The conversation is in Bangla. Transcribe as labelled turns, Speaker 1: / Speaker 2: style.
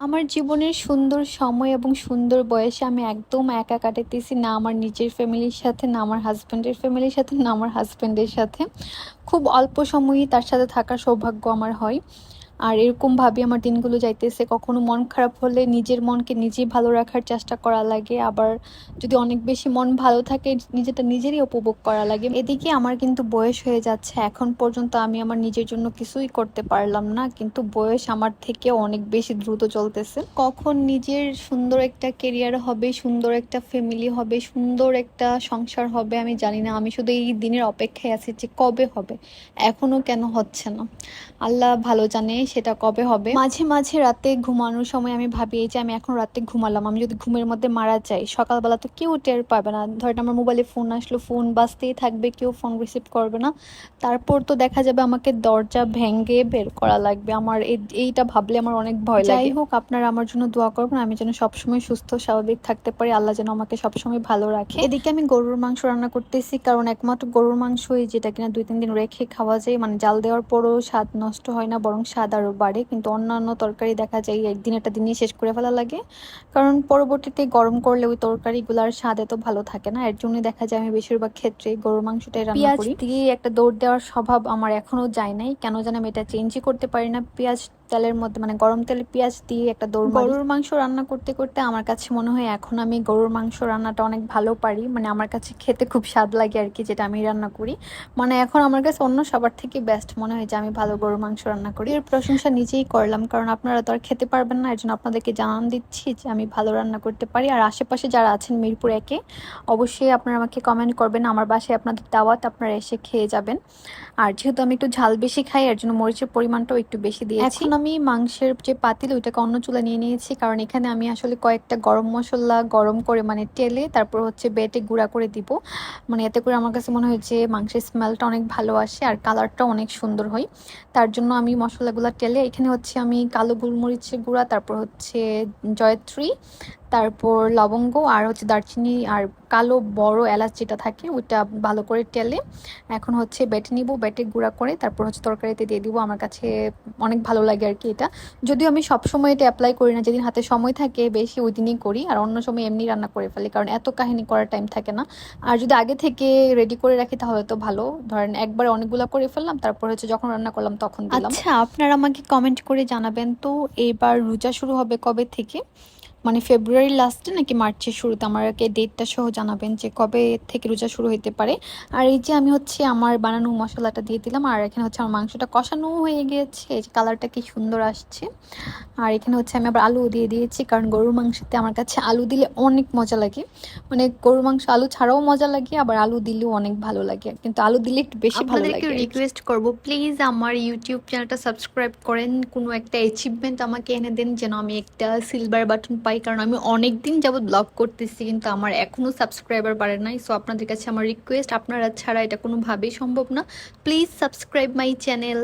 Speaker 1: আমার জীবনের সুন্দর সময় এবং সুন্দর বয়সে আমি একদম একা কাটাতেছি না আমার নিজের ফ্যামিলির সাথে, না আমার হাজব্যান্ডের ফ্যামিলির সাথে, না আমার হাজব্যান্ডের সাথে। খুব অল্প সময়ই তার সাথে থাকার সৌভাগ্য আমার হয়। আর এরকমভাবে আমার দিনগুলো যাইতেছে, কখনো মন খারাপ হলে নিজের মনকে নিজেই ভালো রাখার চেষ্টা করা লাগে, আবার যদি অনেক বেশি মন ভালো থাকে, নিজেটা নিজেরই উপভোগ করা লাগে। এদিকে আমার কিন্তু বয়স হয়ে যাচ্ছে, এখন পর্যন্ত আমি আমার নিজের জন্য কিছুই করতে পারলাম না, কিন্তু বয়স আমার থেকে অনেক বেশি দ্রুত চলতেছে। কখন নিজের সুন্দর একটা কেরিয়ার হবে, সুন্দর একটা ফ্যামিলি হবে, সুন্দর একটা সংসার হবে, আমি জানি না, আমি শুধু এই দিনের অপেক্ষায় আছি যে কবে হবে, এখনও কেন হচ্ছে না। আল্লাহ ভালো জানে সেটা কবে হবে? মাঝে মাঝে রাতে ঘুমানোর সময় আমি ভাবি যে আমি এখন রাতে ঘুমালাম আমি যদি ঘুমের মধ্যে মারা যাই সকালবেলা তো কেউ টের পাবে না। ধরেন আমার মোবাইলে ফোন আসলো ফোন বাজতেই থাকবে কেউ ফোন রিসিভ করবে না। তারপর তো দেখা যাবে আমাকে দরজা ভেঙে বের করা লাগবে। আমার এই- এইটা ভাবলে আমার অনেক ভয় লাগে। যাই হোক আপনারা আমার জন্য দোয়া করবেন আমি যেন সবসময় সুস্থ স্বাভাবিক থাকতে পারি। আল্লাহ যেন আমাকে সবসময় ভালো রাখে। এদিকে আমি গরুর মাংস রান্না করতেছি কারণ একমাত্র গরুর মাংসই যেটা কিনা দুই তিন দিন রেখে খাওয়া যায়। মানে জাল দেওয়ার পরও স্বাদ নষ্ট হয় না বরং স্বাদ আরও বাড়ে কিন্তু অন্যান্য তরকারি দেখা যায় একদিন একটা দিনই শেষ করে ফেলা লাগে। কারণ পরবর্তীতে গরম করলে ওই তরকারিগুলোর স্বাদ এত ভালো থাকে না। এর জন্যই দেখা যায় আমি বেশিরভাগ ক্ষেত্রে গরুর মাংসটাই রান্না
Speaker 2: পেঁয়াজ
Speaker 1: করি। দিয়ে একটা দৌড় দেওয়ার স্বভাব আমার এখনও যায় নাই। কেন জানি আমি এটা চেঞ্জই করতে পারি না। পেঁয়াজ তেলের মধ্যে মানে গরম তেলে পেঁয়াজ দিয়ে একটা দৌড় গরুর মাংস রান্না করতে করতে আমার কাছে মনে হয় এখন আমি গরুর মাংস রান্নাটা অনেক ভালো পারি। মানে আমার কাছে খেতে খুব স্বাদ লাগে আর কি যেটা আমি রান্না করি। মানে এখন আমার কাছে অন্য সবার থেকে বেস্ট মনে হয় যে আমি ভালো গরুর মাংস রান্না করি। এর প্রশংসা নিজেই করলাম কারণ আপনারা তো আর খেতে পারবেন না। এর জন্য আপনাদেরকে জানান দিচ্ছি যে আমি ভালো রান্না করতে পারি। আর আশেপাশে যারা আছেন মিরপুর একে অবশ্যই আপনারা আমাকে কমেন্ট করবেন। আমার বাসায় আপনাদের দাওয়াত আপনারা এসে খেয়ে যাবেন। আর যেহেতু আমি একটু ঝাল বেশি খাই এর জন্য মরিচের পরিমাণটাও একটু বেশি দিয়েছি। আমি মাংসের যে পাতিল, ওইটাকে অন্য চুলা নিয়ে নিয়েছি। কারণ এখানে আমি আসলে কয়েকটা গরম মশলা গরম করে মানে তেলে তারপর হচ্ছে বেটে গুঁড়া করে দিব। মানে এতে করে আমার কাছে মনে হয় যে মাংসের স্মেলটা অনেক ভালো আসে আর কালারটা অনেক সুন্দর হয়। তার জন্য আমি মশলাগুলো টেলে এখানে হচ্ছে আমি কালো গোলমরিচের গুঁড়া, তারপর হচ্ছে জয়ত্রী তারপর লবঙ্গ আর হচ্ছে দারচিনি আর কালো বড় এলাচ যেটা থাকে, ওইটা ভালো করে টেলে। এখন হচ্ছে বেটে নিব, বেটে গুঁড়া করে তারপর হচ্ছে তরকারিতে দিয়ে দিব। আমার কাছে অনেক ভালো লাগে আর কি এটা। যদিও আমি সবসময় এটা অ্যাপ্লাই করি না, যেদিন হাতে সময় থাকে বেশি ওই দিনই করি। আর অন্য সময় এমনি রান্না করে ফেলি, কারণ এত কাহিনী করার টাইম থাকে না। আর যদি আগে থেকে রেডি করে রাখি তাহলে তো ভালো। ধরেন একবারে অনেকগুলো করে ফেললাম, তারপর হচ্ছে যখন রান্না করলাম তখন আচ্ছা আপনারা আমাকে কমেন্ট করে জানাবেন তো, এবার রোজা শুরু হবে কবে থেকে? মানে ফেব্রুয়ারি লাস্টে নাকি মার্চের শুরুতে আমাকে ডেটটা সহ জানাবেন যে কবে থেকে রোজা শুরু হতে পারে। আর এই যে আমি হচ্ছে আমার বানানো মশলাটা দিয়ে দিলাম, আর এখানে হচ্ছে আমার মাংসটা কষানো হয়ে গিয়েছে এই যে কালারটা কি সুন্দর আসছে। আর এখানে হচ্ছে আমি আবার আলু দিয়ে দিয়েছি, কারণ গরুর মাংসতে আমার কাছে আলু দিলে অনেক মজা লাগে। মানে গরুর মাংস আলু ছাড়াও মজা লাগে, আবার আলু দিলেও অনেক ভালো লাগে। কিন্তু আলু দিলে একটু বেশি ভালো লাগে। রিকোয়েস্ট করব প্লিজ আমার ইউটিউব চ্যানেলটা সাবস্ক্রাইব করেন। কোনো একটা অ্যাচিভমেন্ট আমাকে এনে দেন, যেন আমি একটা সিলভার বাটন পাই কারণ আমি অনেক দিন যাবত ব্লগ করতেছি, কিন্তু আমার এখনও সাবস্ক্রাইবার বাড়ে নাই। সো আপনাদের কাছে আমার রিকোয়েস্ট আপনারা ছাড়া এটা কোনোভাবেই সম্ভব না। Please subscribe my channel